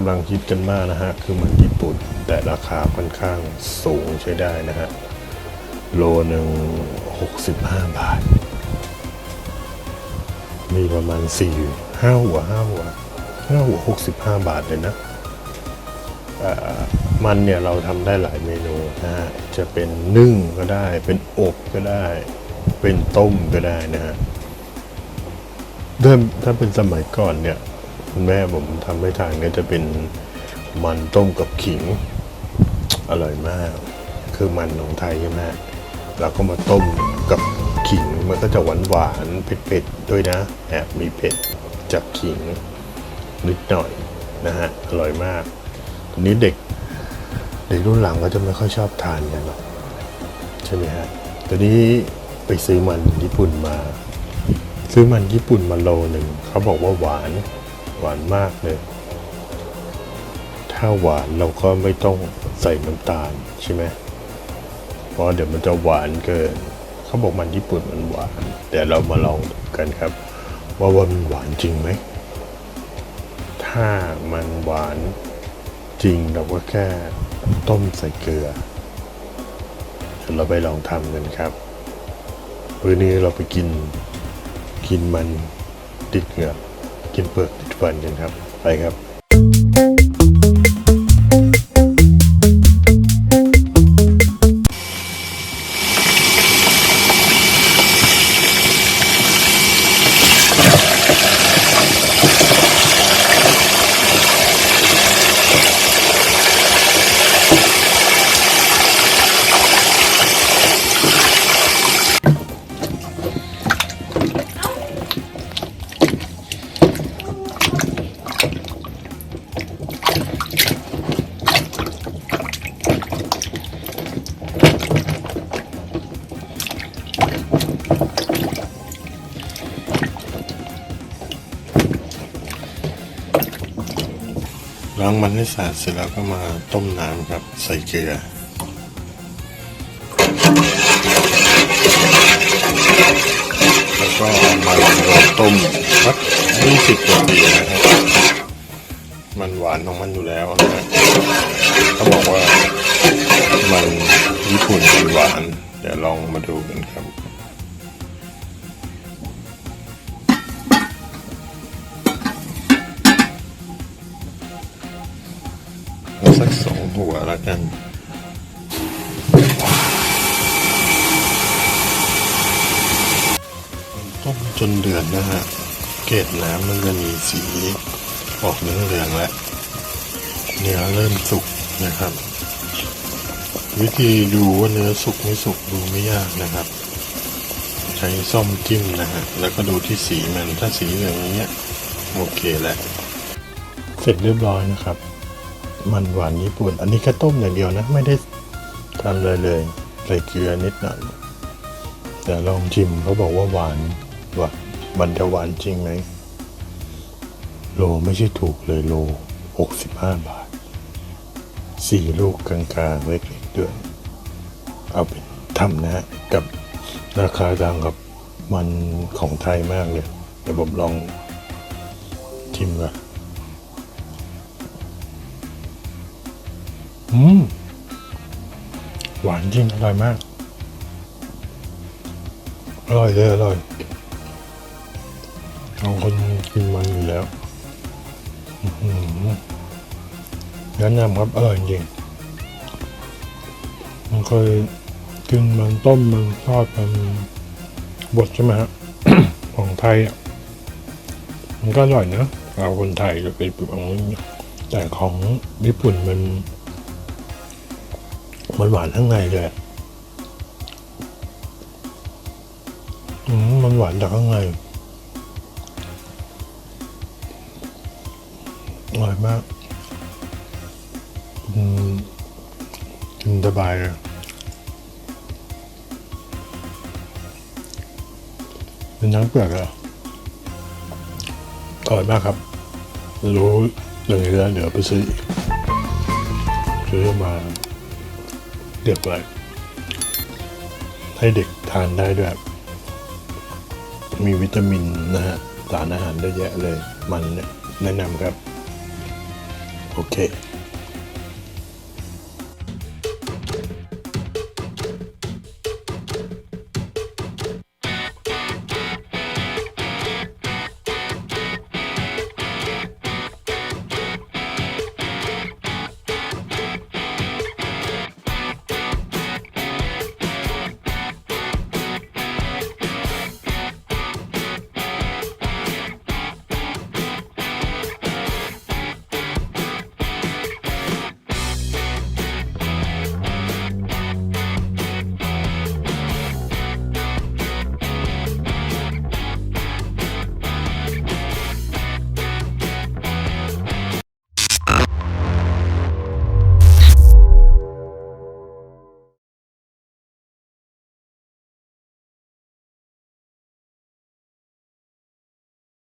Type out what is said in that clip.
กำลังฮิตกันมากนะฮะ คือมันญี่ปุ่น แต่ราคาค่อนข้างสูงใช้ได้นะฮะ โลหนึ่งหกสิบห้าบาท มีประมาณสี่ห้าหัวห้าหัวห้าหัวหกสิบห้าบาทเลยนะ มันเนี่ยเราทำได้หลายเมนูนะฮะ จะเป็นนึ่งก็ได้ เป็นอบก็ได้ เป็นต้มก็ได้นะฮะเริ่มถ้าเป็นสมัยก่อนเนี่ย คุณแม่ผมทำให้ทานก็จะเป็นมันต้มกับขิง อร่อยมาก คือมันของไทยใช่ไหมเราก็มาต้มกับขิงมันก็จะหวานหวานเผ็ดๆด้วยนะแอบมีเผ็ดจากขิงนิดหน่อยนะฮะอร่อยมากทีนี้เด็กเด็กรุ่นหลังก็จะไม่ค่อยชอบทานกันหรอกใช่ไหมฮะตอนนี้ไปซื้อมันญี่ปุ่นมา ซื้อมันญี่ปุ่นมาโลหนึ่งเขาบอกว่าหวาน หวานมากเลย ถ้าหวานเราก็ไม่ต้องใส่น้ำตาลใช่ไหมเพราะเดี๋ยวมันจะหวานเกิน เขาบอกมันญี่ปุ่นมันหวาน แต่เรามาลองกันครับ ว่าว่ามันหวานจริงไหม ถ้ามันหวานจริงเราก็แค่ต้มใส่เกลือเดี๋ยวเราไปลองทำกันครับวันนี้เราไปกิน กินมันติดเหงือก กินเปลือกติดฟันกันครับ ไปครับ ล้างมันให้สะอาดเสร็จแล้วก็มาต้มน้ำครับ ใส่เกลือแล้วก็มาลองต้มสักยี่สิบนาทีนะครับ มันหวานของมันอยู่แล้วนะฮะเขาบอกว่ามันญี่ปุ่นมันหวาน เดี๋ยวลองมาดูกันครับ หัวล้วกันต้มจนเดือดนะฮะ เกล็ดน้ำมันจะมีสีออกเหลืองๆแล้วเนื้อเริ่มสุกนะครับ วิธีดูว่าเนื้อสุกไม่สุกดูไม่ยากนะครับ ใช้ส้อมจิ้มนะฮะแล้วก็ดูที่สีมันถ้าสีเหลืองอย่างเงี้ยโอเคแล้วเสร็จเรียบร้อยนะครับ มันหวานญี่ปุ่น อันนี้แค่ต้มอย่างเดียวนะ ไม่ได้ทำเลยเลย ใส่เกลือนิดหน่อยแต่ลองชิมเขาบอกว่าหวานว่ามันจะหวานจริงไหมโลไม่ใช่ถูกเลยโลหกสิบห้าบาทสี่ลูกกลางๆ เล็กๆด้วยเอาไปทำนะฮะกับราคาดังกับมันของไทยมากเลยเดี๋ยวผมลองชิมก่อน อืม หวานจริง อร่อยมาก อร่อยเลยอร่อยเอาคนกินมันอยู่แล้วอื้อหือแนะนำครับอร่อยจริง มันเคยกินมันต้มมันทอดมันบดใช่ไหมฮะของไทยอะมันก็อร่อยนะเราคนไทยจะเป็นแบบนี้แต่ของญี่ปุ่นมัน มันหวานข้างในเลยอืมมันหวานจากข้างในอร่อยมากอืมกินสบายเลยเป็นน้ำเปลือกเหรออร่อยมากครับ รู้เรื่องนี้แล้วเดี๋ยวไปซื้อซื้อมา เรียบร้อยให้เด็กทานได้ด้วย มีวิตามินนะฮะ สารอาหารได้เยอะเลย มันเนี่ยแนะนำครับ โอเค